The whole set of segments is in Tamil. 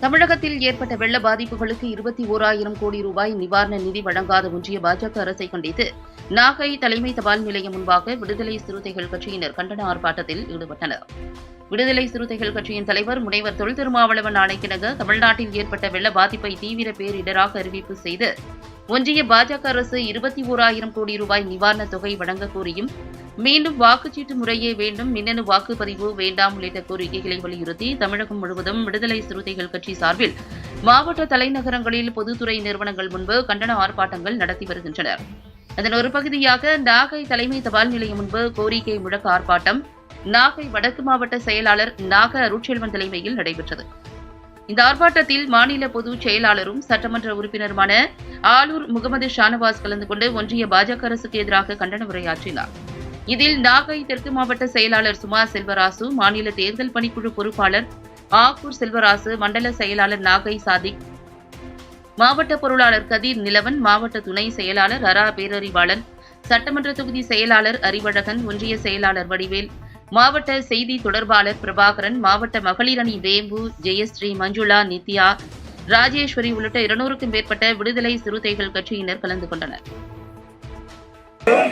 தமிழகத்தில் ஏற்பட்ட வெள்ள பாதிப்புகளுக்கு இருபத்தி ஓராயிரம் கோடி ரூபாய் நிவாரண நிதி வழங்காத ஒன்றிய பாஜக அரசை கண்டித்து நாகை தலைமை தபால் நிலையம் முன்பாக விடுதலை சிறுத்தைகள் கட்சியினர் கண்டன ஆர்ப்பாட்டத்தில் ஈடுபட்டனர். விடுதலை சிறுத்தைகள் கட்சியின் தலைவர் முனைவர் தொல் திருமாவளவன் ஆணைக்கிணங்க தமிழ்நாட்டில் ஏற்பட்ட வெள்ள பாதிப்பை தீவிர பேரிடராக அறிவிப்பு செய்து ஒன்றிய பாஜக அரசு இருபத்தி ஓராயிரம் கோடி ரூபாய் நிவாரணத் தொகை வழங்க கோரியும் மீண்டும் வாக்குச்சீட்டு முறையே வேண்டும் மின்னணு வாக்குப்பதிவு வேண்டாம் உள்ளிட்ட கோரிக்கைகளை வலியுறுத்தி தமிழகம் முழுவதும் விடுதலை சிறுத்தைகள் கட்சி சார்பில் மாவட்ட தலைநகரங்களில் பொதுத்துறை நிறுவனங்கள் முன்பு கண்டன ஆர்ப்பாட்டங்கள் நடத்தி வருகின்றனர். அதன் ஒரு பகுதியாக நாகை தலைமை தபால் நிலையம் முன்பு கோரிக்கை முழக்க ஆர்ப்பாட்டம் நாகை வடக்கு மாவட்ட செயலாளர் நாக அருட்செல்வன் தலைமையில் நடைபெற்றது. இந்த ஆர்ப்பாட்டத்தில் மாநில பொதுச் செயலாளரும் சட்டமன்ற உறுப்பினருமான ஆலூர் முகமது ஷானவாஸ் கலந்து கொண்டு ஒன்றிய பாஜக அரசுக்கு எதிராக கண்டன உரையாற்றினார். இதில் நாகை தெற்கு மாவட்ட செயலாளர் சுமா செல்வராசு மாநில தேர்தல் பணிக்குழு பொறுப்பாளர் ஆக்கூர் செல்வராசு மண்டல செயலாளர் நாகை சாதிக் மாவட்ட பொருளாளர் கதீர் நிலவன் மாவட்ட துணை செயலாளர் அரா பேரறிவாளன் சட்டமன்ற தொகுதி செயலாளர் அறிவழகன் ஒன்றிய செயலாளர் வடிவேல் மாவட்ட செய்தி தொடர்பாளர் பிரபாகரன் மாவட்ட மகளிர் அணி வேம்பு ஜெயஸ்ரீ மஞ்சுளா நித்யா ராஜேஸ்வரி உள்ளிட்ட இருநூறுக்கும் மேற்பட்ட விடுதலை சிறுத்தைகள் கட்சியினர் கலந்து கொண்டனர்.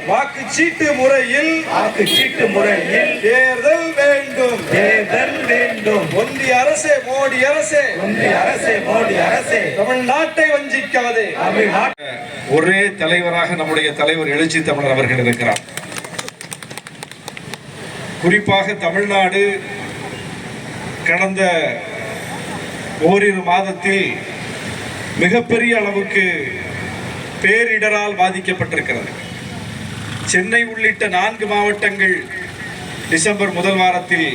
வாக்குச்சீட்டு முறையில் வாக்குச்சீட்டு முறையில் தேர்தல் வேண்டும். தேர்தல் வேண்டும். ஒன்றிய அரசே மோடி அரசே. ஒன்றிய அரசே மோடி அரசே. தமிழ்நாட்டை வஞ்சிக்காதே. தமிழ்நாட்டு ஒரே தலைவராக நம்முடைய தலைவர் எழுச்சி தமிழர் அவர்கள் இருக்கிறார். குறிப்பாக தமிழ்நாடு கடந்த ஓரிரு மாதத்தில் மிகப்பெரிய அளவுக்கு பேரிடரால் பாதிக்கப்பட்டிருக்கிறது. சென்னை உள்ளிட்ட நான்கு மாவட்டங்கள் டிசம்பர் முதல் வாரத்தில்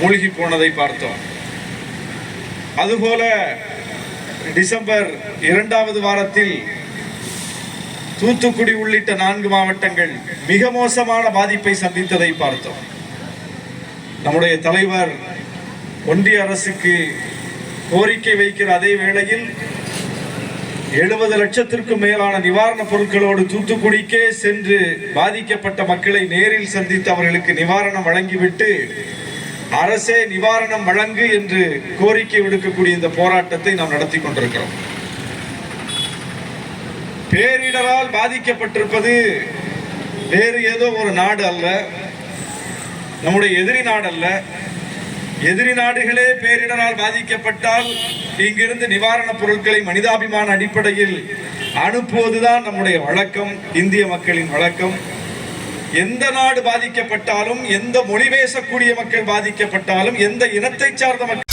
மூழ்கி போனதை பார்த்தோம். அதுபோல டிசம்பர் இரண்டாவது வாரத்தில் தூத்துக்குடி உள்ளிட்ட நான்கு மாவட்டங்கள் மிக மோசமான பாதிப்பை சந்தித்ததை பார்த்தோம். நம்முடைய தலைவர் ஒன்றிய அரசுக்கு கோரிக்கை வைக்கிற அதே வேளையில் எழுபது லட்சத்திற்கும் மேலான நிவாரணப் பொருட்களோடு தூத்துக்குடிக்கே சென்று பாதிக்கப்பட்ட மக்களை நேரில் சந்தித்து அவர்களுக்கு நிவாரணம் வழங்கிவிட்டு அரசே நிவாரணம் வழங்கு என்று கோரிக்கை விடுக்கக்கூடிய இந்த போராட்டத்தை நாம் நடத்தி கொண்டிருக்கிறோம். பேரிடரால் பாதிக்கப்பட்டிருப்பது வேறு ஏதோ ஒரு நாடு அல்ல. நம்முடைய எதிரி நாடல்ல எதிரி நாடுகளே பேரிடரால் பாதிக்கப்பட்டால் இங்கிருந்து நிவாரணப் பொருட்களை மனிதாபிமான அடிப்படையில் அனுப்புவதுதான் நம்முடைய வழக்கம் இந்திய மக்களின் வழக்கம். எந்த நாடு பாதிக்கப்பட்டாலும் எந்த மொழி பேசக்கூடிய மக்கள் பாதிக்கப்பட்டாலும் எந்த இனத்தை சார்ந்த மக்கள்